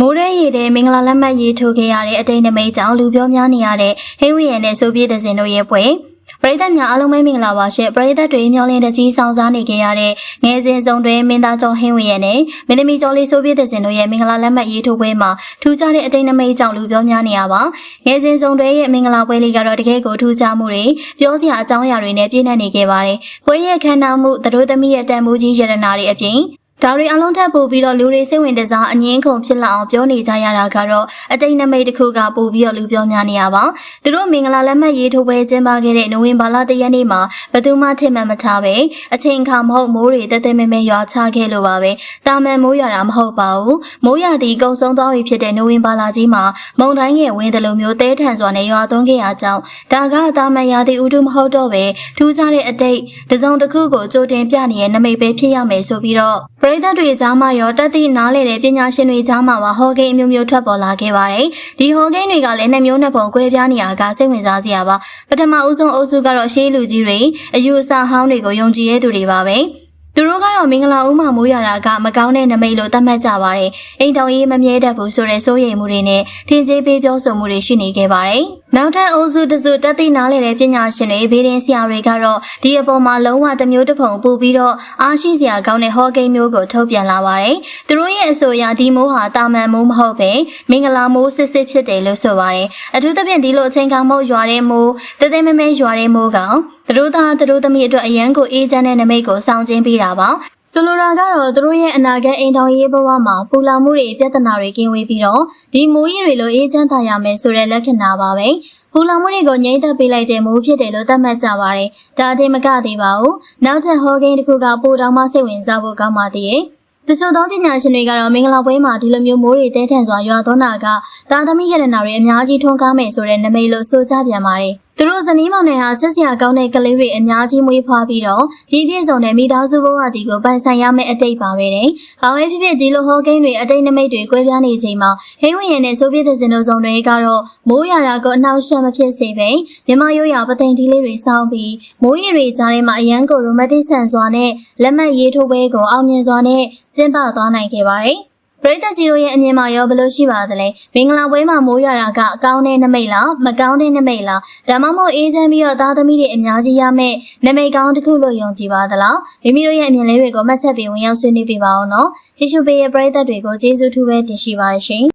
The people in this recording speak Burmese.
မိုးရဲရည်တဲ့မင်္ဂလာလက်မှတ်ရေးထိုးခဲ့ရတဲ့အတိတ်နမိတ်ကြောင့်လူပြောများနေရတဲ့ဟင်းဝီရန်နဲ့ဆိုပြည့်တဲ့စင်တို့ရဲ့ပွဲပရိသတ်များအားလုံးပဲမင်္ဂလာပါရှင်ပရိသတ်တွေမျှော်လင့်တကြီးဆောင်စားနေကြရတဲ့ငယ်စဉ်စုံတွဲမင်းသားကျော်ဟင်းဝီရန်နဲ့မင်းသမီးကျော်လေးဆိုပြည့်တဲ့စင်တို့ရဲ့မင်္ဂလာလက်မှတ်ရေးထိုးပွဲမှာထူးခြားတဲ့အတိတ်နမိတ်ကြောင့်လူပြောများနေရပါငယ်စဉ်စုံတွဲရဲ့မင်္ဂလာပွဲလေးကတော့တကယ်ကိုထူးခြားမှုတွေပြောစရာအကြောင်းအရာတွေနဲ့ပြည့်နှက်နေခဲ့ပါတယ်ပွဲရဲ့ခမ်းနားမှုသတို့သမီးရဲ့တန်ဖိုးကြီးယရနာတွေအပြင် ဒါတွေအလုံးထပ်ပို့ပြီးတော့လူတွေစိတ်ဝင်တစားအငင်းခုန်ဖြစ်လာအောင်ပြောနေကြရတာကတော့အတိတ်နမိတ်တစ်ခုကပို့ပြီးတော့လူပြောများနေရပါသူတို့မင်္ဂလာလက်မှတ်ရေးထိုးပွဲကျင်းပခဲ့တဲ့နိုဝင်ဘာလ၁ရက်နေ့မှာဘယ်သူမှထင်မှတ်မထားပဲအချိန်ခါမဟုတ်မိုးတွေတဲတဲမဲမဲရွာချခဲ့လို့ပါပဲတာမန်မိုးရွာတာမဟုတ်ပါဘူးမိုးရွာသည်ကုံဆုံးသွားပြီဖြစ်တဲ့နိုဝင်ဘာလကြီးမှာမုန်တိုင်းငယ်ဝင်းတယ်လို့မျိုးတဲထန်စွာနဲ့ရွာသွန်းခဲ့ရကြောင်းဒါကအတာမန်ရာသီဥတုမဟုတ်တော့ပဲထူးခြားတဲ့အတိတ်တစ်စုံတစ်ခုကိုကြိုတင်ပြနေတဲ့နမိတ်ပဲဖြစ်ရမယ်ဆိုပြီးတော့ပရိသတ်တွေကြားမှာရောတက်သည့်နားလေတဲ့ပညာရှင်တွေကြားမှာပါဟောကိန်းအမျိုးမျိုးထွက်ပေါ်လာခဲ့ပါတယ်ဒီဟောကိန်းတွေကလည်းနှစ်မျိုးနှစ်ပုံကွဲပြားနေရတာကစိတ်ဝင်စားစရာပါပထမဦးဆုံးအုပ်စုကတော့ရှေးလူကြီးတွေအယူအဆဟောင်းတွေကိုယုံကြည်ရတဲ့သူတွေပါပဲသူတို့ကတော့မင်္ဂလာဦးမှာမိုးရတာကမကောင်းတဲ့နမိတ်လို့သတ်မှတ်ကြပါတယ်။အိမ်တောင်ရေးမမြဲတတ်ဘူးဆိုတဲ့စိုးရိမ်မှုတွေနဲ့ထင်ကြေးပေးပြောဆိုမှုတွေရှိနေခဲ့ပါတယ်။ နောက်ထပ်အုပ်စုတစ်စုတက်သိနားလေတဲ့ပညာရှင်တွေဘေးရင်ဆရာတွေကတော့ဒီအပေါ်မှာလုံးဝတစ်မျိုးတစ်ဖုံပူပြီးတော့အားရှိစရာကောင်းတဲ့ဟောကိန်းမျိုးကိုထုတ်ပြန်လာပါတယ်။သူတို့ရဲ့အဆိုအရဒီမိုးဟာတာမန်မိုးမဟုတ်ပဲမင်္ဂလာမိုးစစ်စစ်ဖြစ်တယ်လို့ဆိုပါတယ်။အထူးသဖြင့်ဒီလိုအချိန်ခါမိုးရွာတဲ့မိုးတဲတဲမဲမဲရွာတဲ့မိုးကောင်သူတို့သားသူတို့သမီးအတွက်အရန်ကိုအေးချမ်းတဲ့နမိတ်ကိုစောင့်ခြင်းပေးတာပါဆိုလိုတာကတော့သူတို့ရဲ့အနာဂတ်အိမ်ထောင်ရေးဘဝမှာပူလောင်မှုတွေပြဿနာတွေကင်းဝေးပြီးတော့ဒီမိုးရီတွေလိုအေးချမ်းသာရမယ်ဆိုတဲ့လက္ခဏာပါပဲပူလောင်မှုတွေကိုငြိမ့်သက်ပေးလိုက်တဲ့မိုးဖြစ်တယ်လို့သတ်မှတ်ကြပါတယ်ဒါအတင်မကသေးပါဘူးနောက်ထပ်ဟောကိန်းတစ်ခုကပိုတောင်မှစိတ်ဝင်စားဖို့ကောင်းပါသေးရဲ့တချို့သောပညာရှင်တွေကတော့မင်္ဂလာပွဲမှာဒီလိုမျိုးမိုးတွေတဲထန်စွာရွာသွန်းတာကသာသမီရတနာတွေအများကြီးထွန်းကားမယ်ဆိုတဲ့နမိတ်လို့ဆိုကြပြန်ပါတယ်။ သူတို့ဇနီးမောင်နှံဟာချစ်စရာကောင်းတဲ့ကလေးတွေအများကြီးမွေးဖွားပြီးတော့ပြည့်ပြည့်စုံတဲ့မိသားစုဘဝကြီးကိုပိုင်ဆိုင်ရမယ့်အတိတ်ပါပဲတဲ့။ဘာပဲဖြစ်ဖြစ်ဒီလိုဟောကိန်းတွေအတိတ်နမိတ်တွေကွဲပြားနေချိန်မှာဟိဝင်ရင်နဲ့ဆိုဗီယက်စင်တို့စုံတွေကတော့မိုးရတာကိုအနှောက်အယှက်မဖြစ်စေပဲမြန်မာရိုးရာပသိမ်တီလေးတွေစောင်းပြီးမိုးရီတွေကြားထဲမှာအရန်ကိုရိုမန်တစ်ဆန်စွာနဲ့လက်မှတ်ရေးထိုးပွဲကိုအောင်မြင်စွာနဲ့ကျင်းပသွားနိုင်ခဲ့ပါတယ်။ ပရိသတ်ကြီးတို့ရဲ့အမြင်မှာရောဘယ်လိုရှိပါသလဲမင်္ဂလာပွဲမှာမိုးရွာတာကအကောင်းတဲ့နမိတ်လားမကောင်းတဲ့နမိတ်လားဒါမှမဟုတ်အေးချမ်းပြီးတော့သားသမီးတွေအများကြီးရမယ့်နမိတ်ကောင်းတစ်ခုလို့ယုံကြည်ပါသလားမိမိတို့ရဲ့အမြင်လေးတွေကိုမှတ်ချက်ပေးဝင်ရောက်ဆွေးနွေးပေးပါအောင်နော်ကြည့်ရှုပေးရဲ့ပရိသတ်တွေကိုကျေးဇူးထူးပဲတင်ရှိပါရရှင်